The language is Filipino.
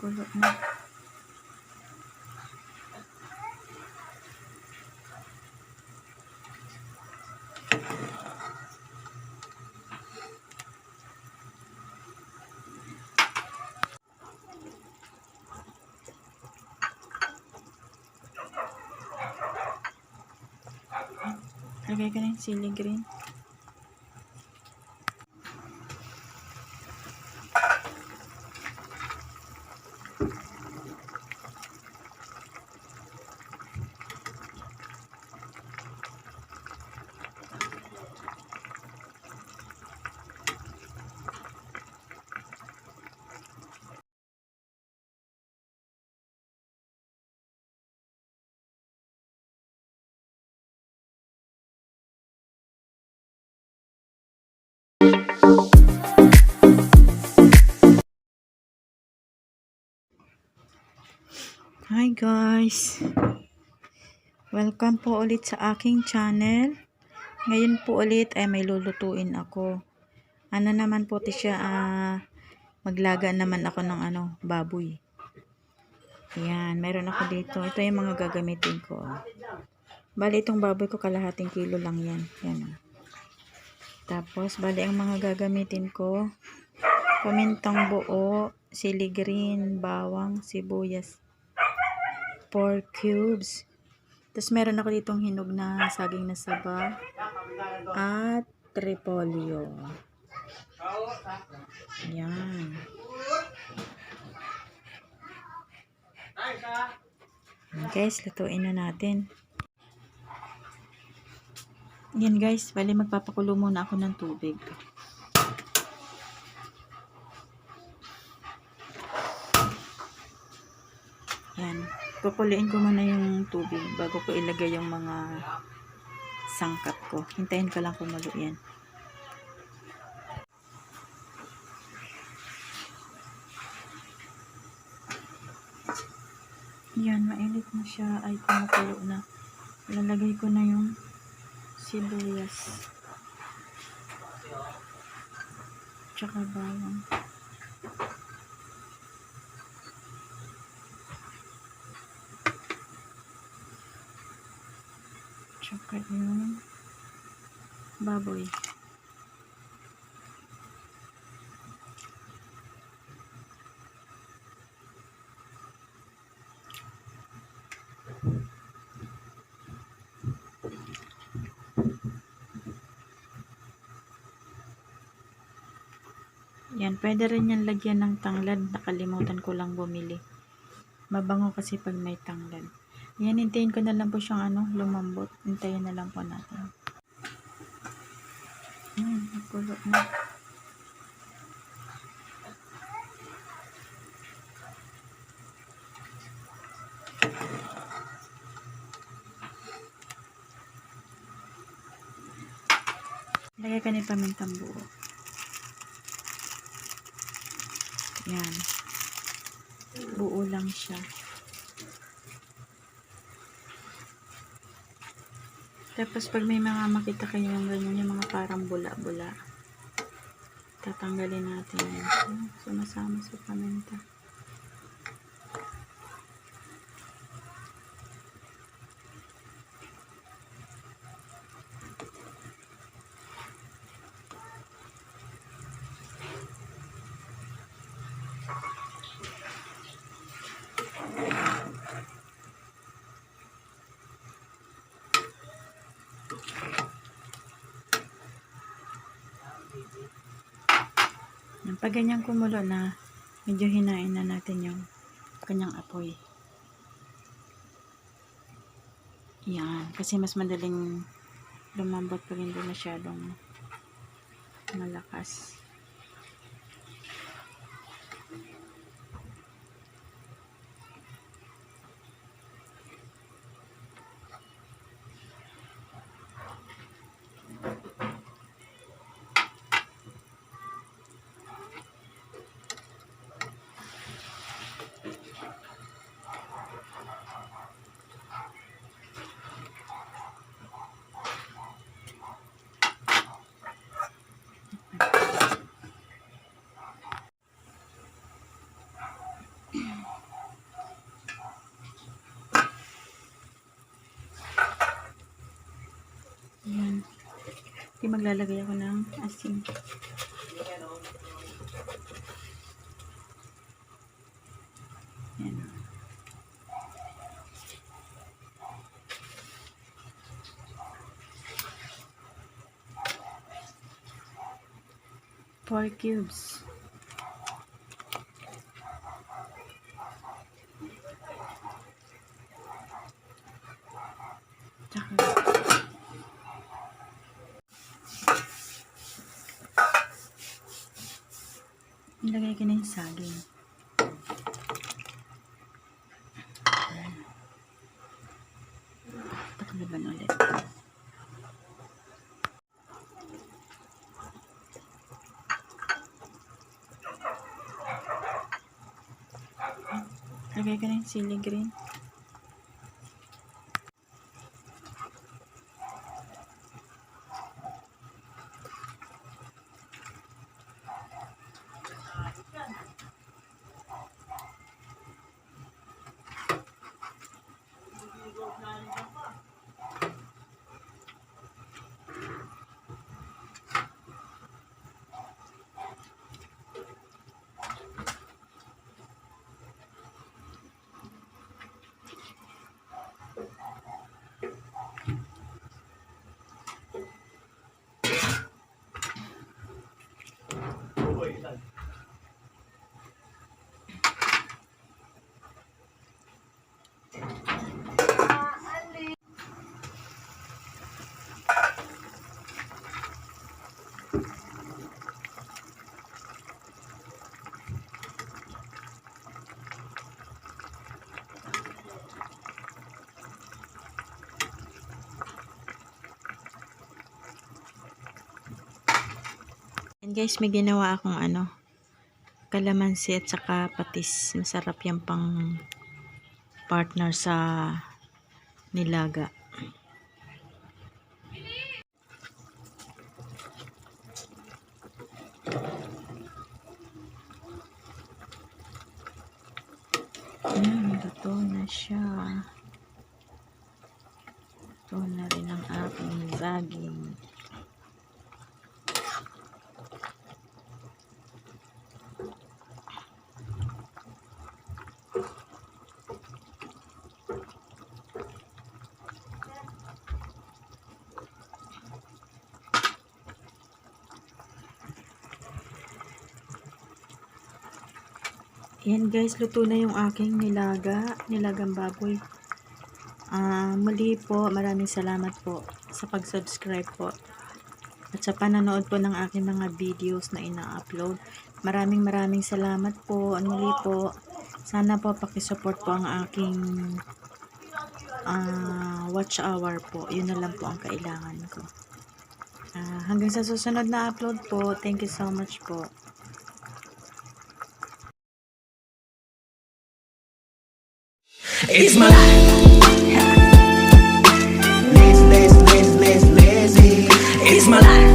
Pulo na. Lagay ka ng sili green. Hi guys! Welcome po ulit sa aking channel. Ngayon po ulit ay may lulutuin ako. Ano naman po ti siya, ah, maglaga naman ako ng ano, baboy. Yan, meron ako dito. Ito yung mga gagamitin ko. ah. Bali itong baboy ko kalahating kilo lang yan. Yan. ah. Tapos, bali ang mga gagamitin ko, pamintang buo, sili green, bawang, sibuyas, 4 cubes. Tapos meron ako ditong hinog na saging na saba at repolyo. Yan. Guys, lutuin na natin. Yan guys, bali magpapakulo muna ako ng tubig. Yan. Kukuliin ko muna yung tubig bago ko ilagay yung mga sangkap ko. Hintayin ko lang kumulo yan. Yan, mainit na siya. Ay, kumukulo na. Lalagay ko na yung sibuyas. Tsaka bawang. Tsaka yung baboy. Yan, pwede rin yan lagyan ng tanglad. Nakalimutan ko lang bumili. Mabango kasi pag may tanglad. Yan, hintayin ko na lang po siyang ano, lumambot. Hintayin na lang po natin. Yan, nakulo na. Lagay ka ng pamintang buo. Yan. Buo lang siya. Tapos pag may mga makita kayo yung ganyan, yung mga parang bula-bula, tatanggalin natin yan. Ayan, Sumasama sa paminta. Yan, Pag ganyan kumulo na, medyo hinain na natin yung kanyang apoy. Yan. Kasi mas madaling lumambot pag hindi masyadong malakas. Okay, maglalagay ako ng asin. Yan. Four cubes. Tsaka Ilagay ko na yung saging. Takliban ulit. Lagay ko na yung sili green. And guys, may ginawa akong ano, kalamansi at saka patis. Masarap yan pang partner sa nilaga. Ayan, luto na siya. Luto na rin ang aking saging. Yan guys, luto na yung aking nilaga, nilagang baboy. Ah, muli po, maraming salamat po sa pag-subscribe po. At sa pananood po ng aking mga videos na ina-upload. Maraming maraming salamat po. At muli po, sana po pakisupport po ang aking ah, watch hour po. Yun na lang po ang kailangan ko. Ah, hanggang sa susunod na upload po. Thank you so much po. It's my life. Lazy, lazy, lazy, lazy, lazy. It's my life.